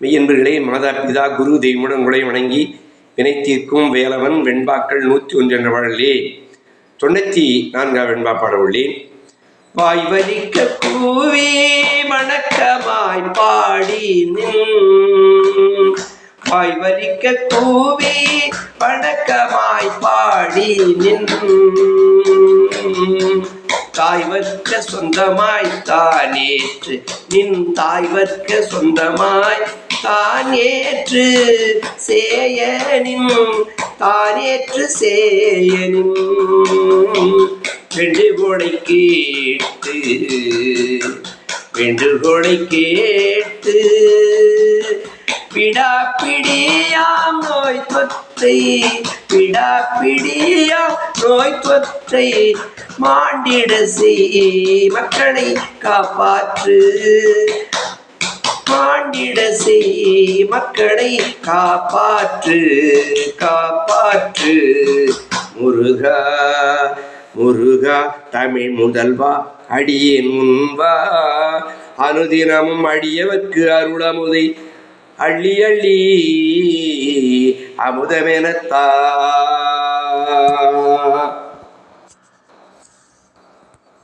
மெய்யன்பர்களே மாதா பிதா குரு தெய்வமுடன் உங்களை வணங்கி வினை தீர்க்கும் வேலவன் வெண்பாக்கள் நூற்றி ஒன்று என்ற பாடலே தொண்ணூற்றி நான்காம் வெண்பா பாட உள்ளேன் வாய் வலிக்க கூவி வணக்கமாய் பாடி வாய் வலிக்க கூவி வணக்கமாய் பாடி நின் தாய்வர்க்க சொந்தமாய் தானேற்று நின் தாய்வர்க்க சொந்தமாய் தானேற்று சேயனின் தானேற்று சேயனின் வேண்டுகோளை கேட்டு வேண்டுகோளை கேட்டு பிடாப்பிடியாம் நோய் தொற்றை பிடாப்பிடியாம் நோய் தொற்றை மாண்டிட செய் மக்களை காப்பாற்று. மாண்டிட செய் மக்களை காப்பாற்று காப்பாற்று. முருகா முருகா தமிழ் முதல்வா அடியேன் முன்வா. அனுதினமும் அடியவர்க்கு அருளமுதை. அள்ளி அள்ளி அமுதமெனத்தா.